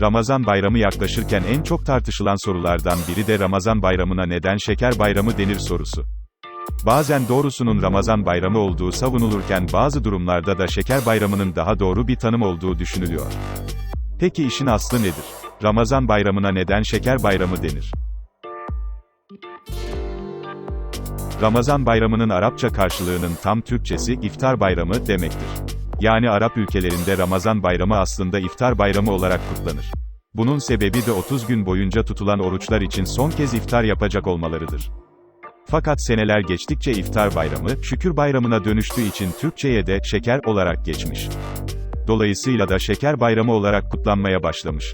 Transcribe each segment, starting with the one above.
Ramazan bayramı yaklaşırken en çok tartışılan sorulardan biri de Ramazan bayramına neden şeker bayramı denir sorusu. Bazen doğrusunun Ramazan bayramı olduğu savunulurken bazı durumlarda da şeker bayramının daha doğru bir tanım olduğu düşünülüyor. Peki işin aslı nedir? Ramazan bayramına neden şeker bayramı denir? Ramazan bayramının Arapça karşılığının tam Türkçesi iftar bayramı demektir. Yani Arap ülkelerinde Ramazan bayramı aslında iftar bayramı olarak kutlanır. Bunun sebebi de 30 gün boyunca tutulan oruçlar için son kez iftar yapacak olmalarıdır. Fakat seneler geçtikçe iftar bayramı, şükür bayramına dönüştüğü için Türkçe'ye de şeker olarak geçmiş. Dolayısıyla da şeker bayramı olarak kutlanmaya başlamış.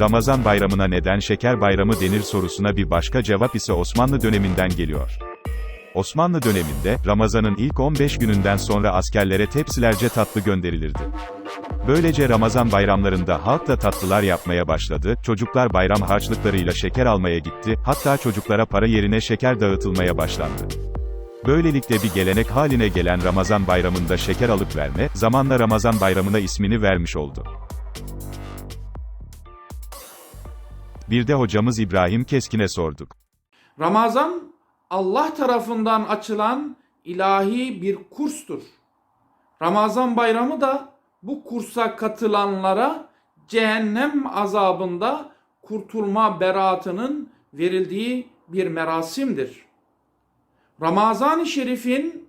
Ramazan bayramına neden şeker bayramı denir sorusuna bir başka cevap ise Osmanlı döneminden geliyor. Osmanlı döneminde, Ramazan'ın ilk 15 gününden sonra askerlere tepsilerce tatlı gönderilirdi. Böylece Ramazan bayramlarında halk da tatlılar yapmaya başladı, çocuklar bayram harçlıklarıyla şeker almaya gitti, hatta çocuklara para yerine şeker dağıtılmaya başlandı. Böylelikle bir gelenek haline gelen Ramazan bayramında şeker alıp verme, zamanla Ramazan bayramına ismini vermiş oldu. Bir de hocamız İbrahim Keskin'e sorduk. Ramazan Allah tarafından açılan ilahi bir kurstur. Ramazan bayramı da bu kursa katılanlara cehennem azabında kurtulma beraatının verildiği bir merasimdir. Ramazan-ı Şerif'in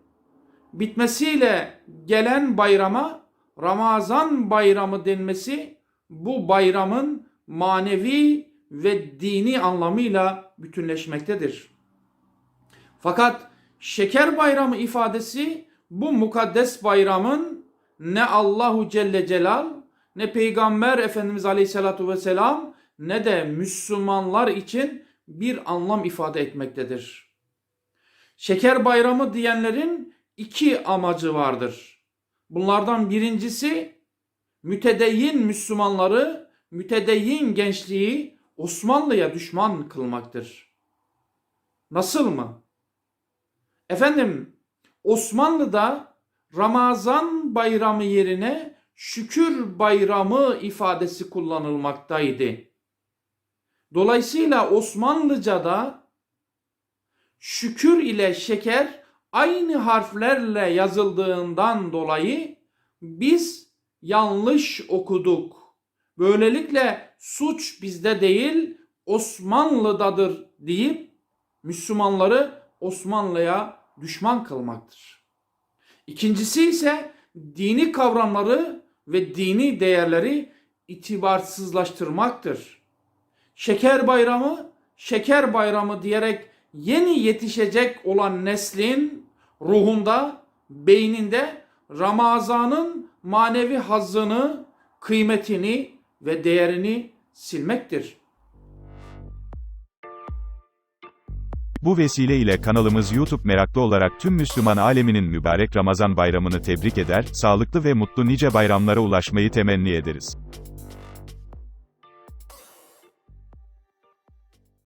bitmesiyle gelen bayrama Ramazan bayramı denmesi bu bayramın manevi ve dini anlamıyla bütünleşmektedir. Fakat şeker bayramı ifadesi bu mukaddes bayramın ne Allahu Celle Celal ne Peygamber Efendimiz Aleyhisselatu Vesselam ne de Müslümanlar için bir anlam ifade etmektedir. Şeker bayramı diyenlerin iki amacı vardır. Bunlardan birincisi mütedeyyin Müslümanları, mütedeyyin gençliği Osmanlı'ya düşman kılmaktır. Nasıl mı? Efendim, Osmanlı'da Ramazan bayramı yerine şükür bayramı ifadesi kullanılmaktaydı. Dolayısıyla Osmanlıca'da şükür ile şeker aynı harflerle yazıldığından dolayı biz yanlış okuduk. Böylelikle suç bizde değil Osmanlı'dadır deyip Müslümanları Osmanlı'ya düşman kılmaktır. İkincisi ise dini kavramları ve dini değerleri itibarsızlaştırmaktır. Şeker bayramı, şeker bayramı diyerek yeni yetişecek olan neslin ruhunda, beyninde Ramazan'ın manevi hazzını, kıymetini ve değerini silmektir. Bu vesile ile kanalımız YouTube meraklı olarak tüm Müslüman aleminin mübarek Ramazan bayramını tebrik eder, sağlıklı ve mutlu nice bayramlara ulaşmayı temenni ederiz.